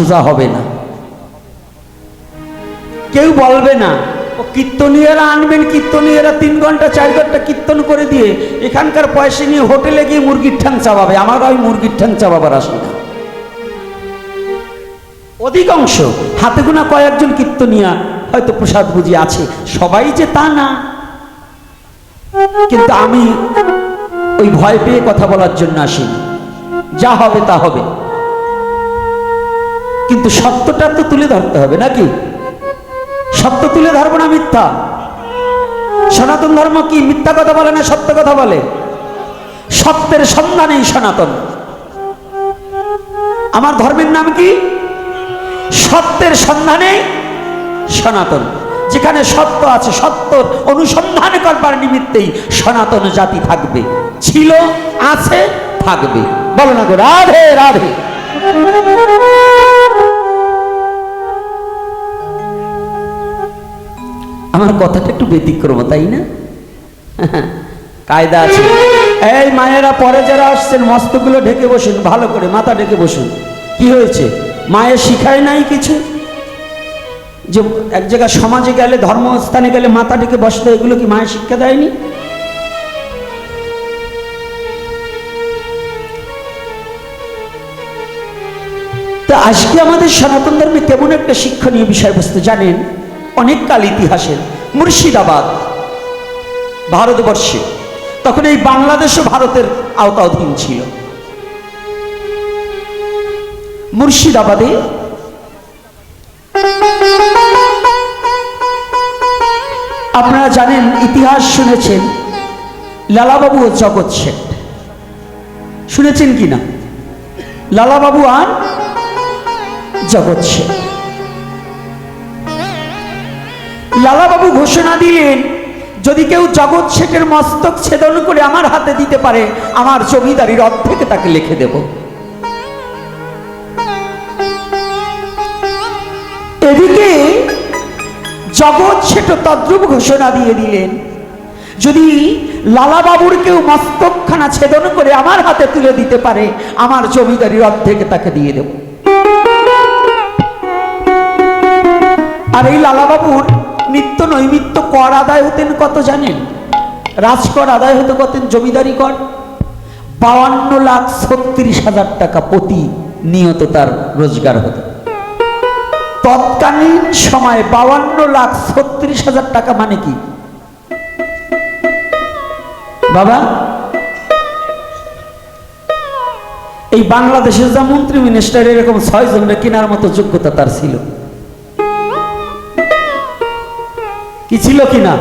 সোজা হবে না। কেউ বলবে না, ও কীর্তনীয়রা আনবেন, কীর্তনীয়রা তিন ঘণ্টা, চার ঘণ্টা কীর্তন করে দিয়ে এখানকার পয়সা নিয়ে হোটেলে গিয়ে মুরগির ঠ্যাং চাবাবে। আমার ওই মুরগির ঠ্যাং চাবাবার না। অধিকাংশ হাতে গোনা কয়েকজন কীর্তনিয়া হয়তো প্রসাদ বুঝি আছে। সবাই যে তা না। কিন্তু আমি ওই ভয় পেয়ে কথা বলার জন্য আসিনি। যা হবে তা হবে। কিন্তু সত্যটা তো তুলে ধরতে হবে, নাকি? সত্য তুলে ধরবো না মিথ্যা? সনাতন ধর্ম কি মিথ্যা কথা বলে না সত্য কথা বলে? সত্যের সন্ধানেই সনাতন। আমার ধর্মের নাম কি? সত্যের সন্ধানে সনাতন। যেখানে সত্য আছে সত্য অনুসন্ধান করবার নিমিত্তেই সনাতন জাতি থাকবে। ছিল, আছে, থাকবে। বলো না গো, রাধে রাধে। আমার কথাটা একটু ব্যতিক্রম, তাই না? কায়দা আছে। এই মায়েরা পরে যারা আসছেন মস্তগুলো ঢেকে বসুন, ভালো করে মাথা ঢেকে বসুন। কি হয়েছে? মায়ের শিখায় নাই কিছু? যে এক জায়গায় সমাজে গেলে, ধর্মস্থানে গেলে মাথা ঢেকে বসতে, এগুলো কি মায়ের শিক্ষা দেয়নি? তো আজকে আমাদের সনাতন ধর্মে কেমন একটা শিক্ষণীয় বিষয়বস্তু জানেন অনেক কাল ইতিহাসের মুর্শিদাবাদ ভারতবর্ষে। তখন এই বাংলাদেশও ভারতের আওতাধীন ছিল। মুর্শিদাবাদে আপনারা জানেন, ইতিহাস শুনেছেন, লালাবাবু ও জগৎ শেঠ। শুনেছেন কি না লালাবাবু আর জগৎ শেঠ। লালাবাবু ঘোষণা দিলেন, যদি কেউ জগৎ শেখের মস্তক ছেদন করে আমার হাতে দিতে পারে, আমার জমিদারির অর্ধেক তাকে লিখে দেব। এদিকে জগৎ শেঠ তদ্রুপ ঘোষণা দিয়ে দিলেন, যদি লালাবাবুর কেউ মস্তকখানা ছেদন করে আমার হাতে তুলে দিতে পারে, আমার জমিদারির অর্ধেক তাকে দিয়ে দেব। আর এই লালাবাবুর নিত্য নৈমিত্য কর আদায় হতেন কত জানেন? রাজকর আদায় হতো কত জমিদারি কর বাউান্ন লাখ ছত্রিশ হাজার টাকা প্রতি নিয়ত তার রোজগার হতো। তৎকালীন সময়ে বাউান্ন লাখ ছত্রিশ হাজার টাকা মানে কি? বাবা, এই বাংলাদেশের যা মন্ত্রী মিনিস্টার এরকম ছয় জনের কেনার মতো যোগ্যতা তার ছিল। কি ছিল কিনা?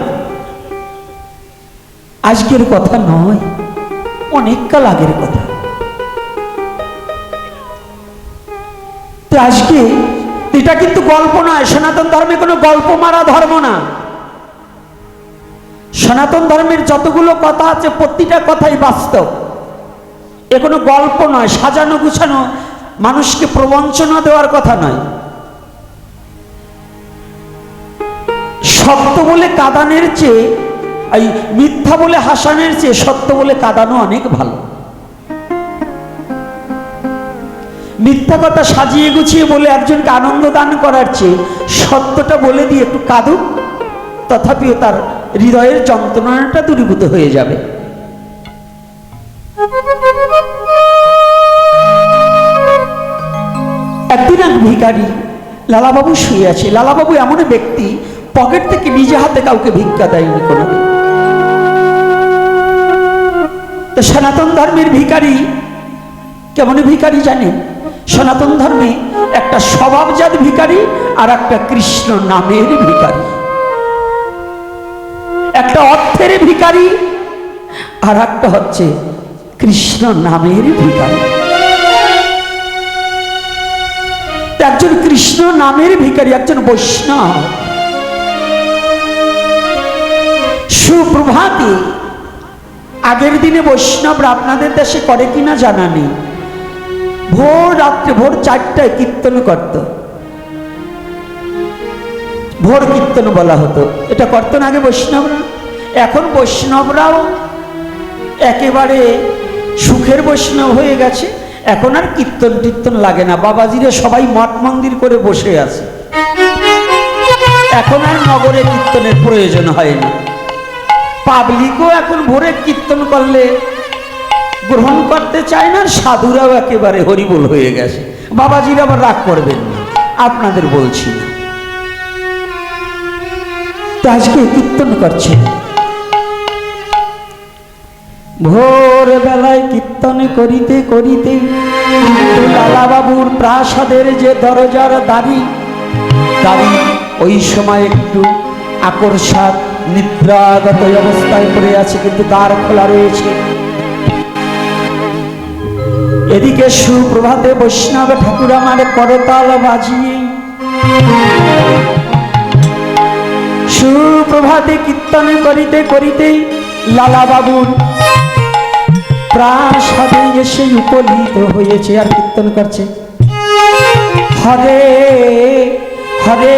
আজকের কথা নয়, অনেক কাল আগের কথা। আজকে এটা কিন্তু গল্প নয়, সনাতন ধর্মে কোনো গল্প মারা ধর্ম না। সনাতন ধর্মের যতগুলো কথা আছে, প্রতিটা কথাই বাস্তব। এ কোনো গল্প নয়, সাজানো গুছানো মানুষকে প্রবঞ্চনা দেওয়ার কথা নয়। সত্য বলে কাদানের চেয়ে, এই মিথ্যা বলে হাসানের চেয়ে সত্য বলে কাদানো অনেক ভালো। মিথ্যা কথা সাজিয়ে গুছিয়ে বলে একজনকে আনন্দ দান করার চেয়ে সত্যটা বলে দিয়ে একটু কাঁদুক তথাপিও তার হৃদয়ের যন্ত্রণাটা দূরীভূত হয়ে যাবে। একদিন এক ভিখারি লালাবাবু শুয়ে আছে। লালাবাবু এমন ব্যক্তি পকেট থেকে নিজে হাতে কাউকে ভিক্ষা দেয়নি কোনোদিন। তো সনাতন ধর্মের ভিখারি কেমন ভিখারি জানেন সনাতন ধর্মে একটা স্বভাবজাত ভিখারি আর একটা কৃষ্ণ নামের ভিখারি। একটা অর্থের ভিখারি আর একটা হচ্ছে কৃষ্ণ নামের ভিখারি। তো একজন কৃষ্ণ নামের ভিখারি, একজন বৈষ্ণব। সুপ্রভাতে, আগের দিনে বৈষ্ণবরা আপনাদের দেশে করে কিনা জানা নেই। ভোর রাত্রে, ভোর চারটায় কীর্তন করত। ভোর কীর্তন বলা হতো। এটা করতেন আগে বৈষ্ণবরা। এখন বৈষ্ণবরাও একেবারে সুখের বৈষ্ণব হয়ে গেছে। এখন আর কীর্তন টীর্তন লাগে না। বাবাজিরা সবাই মঠ মন্দির করে বসে আছে। এখন আর নগরে কীর্তনের প্রয়োজন হয় না। পাবলিকও এখন ভোরে কীর্তন করলে, গ্রহণ করতে চায় না, সাধুরাও একেবারে হরিবোল হয়ে গেছে। বাবাজিরা আবার রাগ করবেন না, আপনাদের বলছি না। আজকে কীর্তন করছে ভোর বেলায় কীর্তন করিতে করিতে লালাবাবুর প্রাসাদের যে দরজার দাড়ি দাড়ি ওই সময় একটু আকর্ষাত নিদ্রাগত অবস্থায় পড়ে আছে, কিন্তু দ্বার খোলা রয়েছে। এদিকে সুপ্রভাতে বৈষ্ণব ঠাকুর আমার করতাল বাজিয়ে। সুপ্রভাতে কীর্তন করিতে করিতে লালা বাবুর প্রাসাদে এসে উপনীত হয়েছে আর কীর্তন করছে। হরে হরে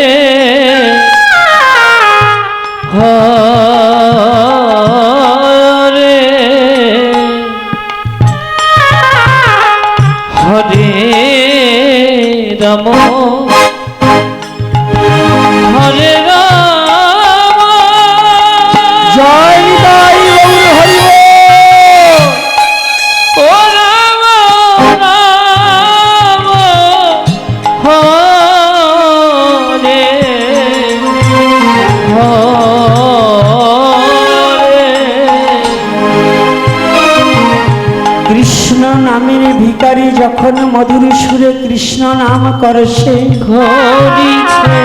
নামের ভিকারি যখন মধুর সুরে কৃষ্ণ নাম করে সে ঘরিছে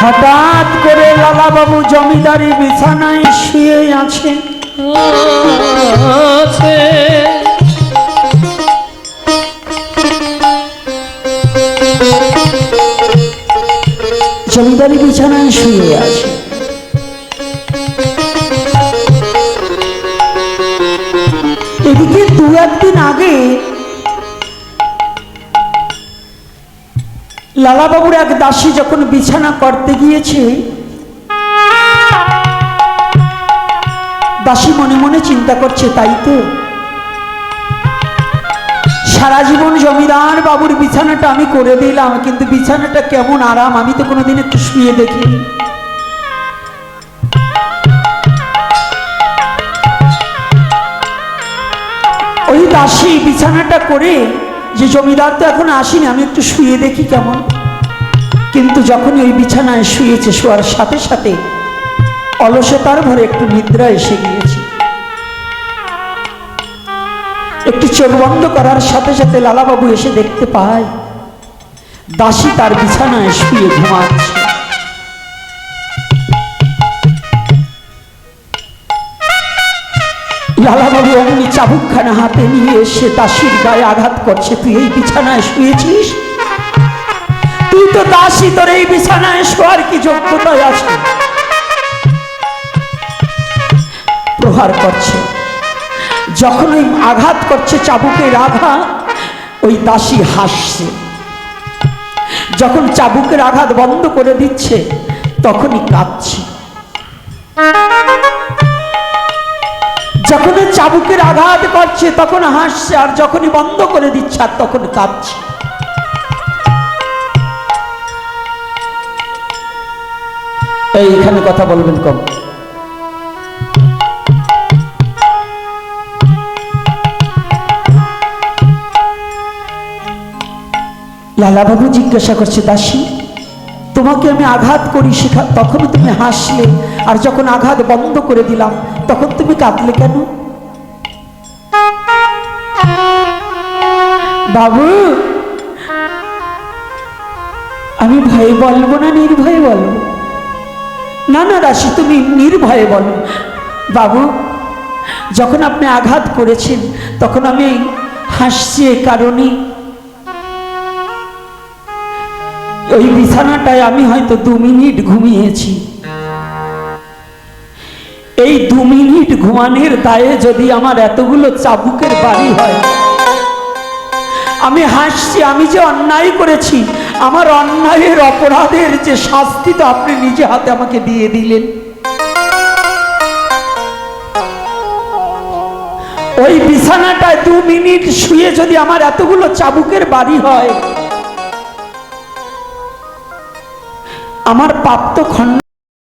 হঠাৎ করে লালাবাবু জমিদারি বিছানায় শুয়ে আছে। আছে জমিদারি বিছানায় শুয়ে আছে। একদিন আগে লালাবাবুর এক দাসী যখন বিছানা করতে গিয়েছে, দাসী মনে মনে চিন্তা করছে, তাই তো? সারা জীবন জমিদার বাবুর বিছানাটা আমি করে দিলাম, কিন্তু বিছানাটা কেমন আরাম, আমি তো কোনোদিন একটু শুয়ে দেখিনি। ওই দাসী বিছানাটা করে যে জমিদার তো এখন আসেনি, আমি একটু শুয়ে দেখি কেমন। কিন্তু যখনই ওই বিছানায় শুয়েছে, শোয়ার সাথে সাথে অলসতার ভরে একটু নিদ্রা এসে গিয়েছে। একটু চোখ বন্ধ করার সাথে সাথে লালাবাবু এসে দেখতে পায়, দাসী তার বিছানায় শুয়ে ঘুমাচ্ছে। লালাবাবু অমনি চাবুকখানা হাতে নিয়ে এসে দাসীর গায়ে আঘাত করছে। তুই এই বিছানায় শুয়েছিস? তুই তো দাসী, তোর এই বিছানায় শোয়ার কি যোগ্যতায় আছে? প্রহার করছে। যখন ওই আঘাত করছে চাবুকের আঘাত, ওই দাসী হাসছে। যখন চাবুকের আঘাত বন্ধ করে দিচ্ছে, তখনই কাঁদছে। যখন চাবুকের আঘাত করছে, তখন হাসছে আর যখনই বন্ধ করে দিচ্ছে, আর তখন কাঁদছে। এইখানে কথা বলবেন কম। লালাবাবু জিজ্ঞাসা করছে, দাসী তোমাকে আমি আঘাত করি শেখা, তখন তুমি হাসলে, আর যখন আঘাত বন্ধ করে দিলাম, তখন তুমি কাঁদলে কেন? বাবু, আমি ভয়ে বলব না, নির্ভয়ে বলব না না, রাশি, তুমি নির্ভয়ে বলো। বাবু, যখন আপনি আঘাত করেছেন, তখন আমি হাসছি এ কারণে। ওই বিছানাটায় আমি হয়তো দু মিনিট ঘুমিয়েছি। এই দু মিনিট ঘুমানোর দায়ে যদি আমার এতগুলো চাবুকের বাড়ি হয়, আমি হাসছি, আমি যে অন্যায় করেছি, আমার অন্যায়ের অপরাধের যে শাস্তি তো আপনি নিজে হাতে আমাকে দিয়ে দিলেন। ওই বিছানাটায় দু মিনিট শুয়ে যদি আমার এতগুলো চাবুকের বাড়ি হয় আমার পাপ তো খণ্ড